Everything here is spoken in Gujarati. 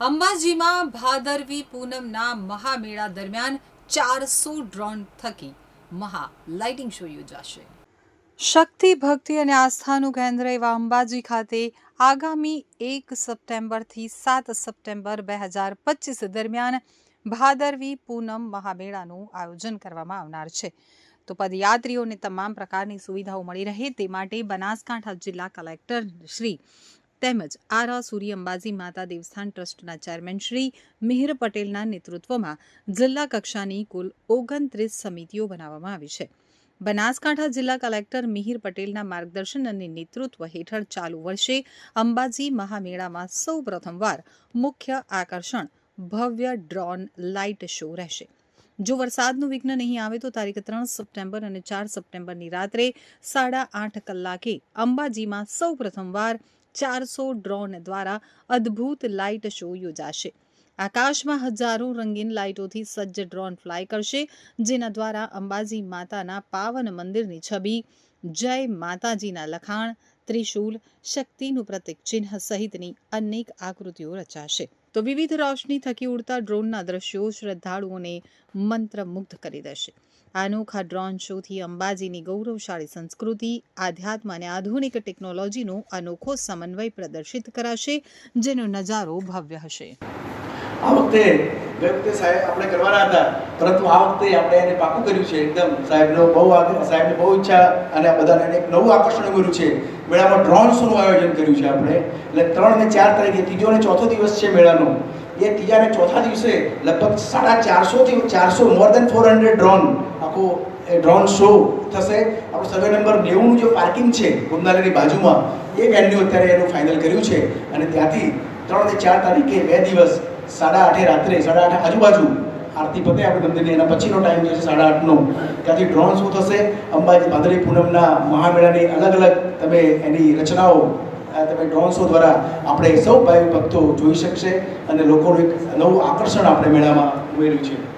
અંબાજીમાં ભાદરવી પૂનમના મહામેળા દરમિયાન ચારસો ડ્રોન થકી મહા લાઇટિંગ શો યોજાશે. શક્તિ, ભક્તિ અને આસ્થાનું કેન્દ્ર એવા અંબાજી ખાતે આગામી એક સપ્ટેમ્બરથી સાત સપ્ટેમ્બર બે હજાર પચીસ દરમિયાન ભાદરવી પૂનમ મહામેળાનું આયોજન કરવામાં આવનાર છે. તો પદયાત્રીઓને તમામ પ્રકારની સુવિધાઓ મળી રહે તે માટે બનાસકાંઠા જિલ્લા કલેક્ટર શ્રી તેમજ આરા સૂર્ય અંબાજી માતા દેવસ્થાન ટ્રસ્ટના ચેરમેન શ્રી મિહિર પટેલના નેતૃત્વમાં જિલ્લા કક્ષાની કુલ ઓગણત્રીસ સમિતિઓ બનાવવામાં આવી છે. બનાસકાંઠા જિલ્લા કલેક્ટર મિહિર પટેલના માર્ગદર્શન અને નેતૃત્વ હેઠળ ચાલુ વર્ષે અંબાજી મહામેળામાં સૌ પ્રથમવાર મુખ્ય આકર્ષણ ભવ્ય ડ્રોન લાઇટ શો રહેશે. જો વરસાદનું વિઘ્ન નહીં આવે તો તારીખ ત્રણ સપ્ટેમ્બર અને ચાર સપ્ટેમ્બરની રાત્રે સાડા આઠ કલાકે અંબાજીમાં સૌ પ્રથમવાર ચારસો ડ્રોન દ્વારા અદ્ભુત લાઇટ શો યોજાશે. આકાશમાં હજારો રંગીન લાઇટોથી સજ્જ ડ્રોન ફ્લાય કરશે, જેના દ્વારા અંબાજી માતાના પાવન મંદિરની છબી, જય માતાજીના લખાણ, ત્રિશૂલ, શક્તિનું પ્રતીક ચિહ્ન સહિતની અનેક આકૃતિઓ રચાશે. તો વિવિધ રોશની થકી ઉડતા ડ્રોનના દ્રશ્યો શ્રદ્ધાળુઓને મંત્રમુગ્ધ કરી દેશે. આ અનોખા ડ્રોન શોથી અંબાજીની ગૌરવશાળી સંસ્કૃતિ, આધ્યાત્મ અને આધુનિક ટેકનોલોજીનો અનોખો સમન્વય પ્રદર્શિત કરાશે, જેનો નજારો ભવ્ય હશે. આ વખતે ગઈ વખતે સાહેબ આપણે કરવાના હતા, પરંતુ આ વખતે આપણે એને પાકું કર્યું છે એકદમ. સાહેબનો બહુ સાહેબને બહુ ઈચ્છા અને આ બધાને એક નવું આકર્ષણ કર્યું છે. મેળામાં ડ્રોન શોનું આયોજન કર્યું છે આપણે. એટલે ત્રણ ને ચાર તારીખે, ત્રીજો અને ચોથો દિવસ છે મેળાનો. એ ત્રીજા અને ચોથા દિવસે લગભગ સાડા ચારસોથી ચારસો more than four hundred drone આખો ડ્રોન શો થશે. આપણો સર્વે નંબર નેવુંનું જે પાર્કિંગ છે ગુમનાલયની બાજુમાં, એ વેન્યુ અત્યારે એનું ફાઇનલ કર્યું છે. અને ત્યાંથી ત્રણ ને ચાર તારીખે બે દિવસ સાડા આઠે રાત્રે, સાડા આઠે આજુબાજુ આરતી પતે આપણે મંદિરની. એના પછીનો ટાઈમ જે છે સાડા આઠનો. ત્યાંથી ડ્રોન શું થશે. અંબાજી ભાદરી પૂનમના મહામેળાની અલગ અલગ તમે એની રચનાઓ તમે ડ્રોન શો દ્વારા આપણે સૌ ભાઈ ભક્તો જોઈ શકશે અને લોકોનું એક નવું આકર્ષણ આપણે મેળામાં ઉમેર્યું છે.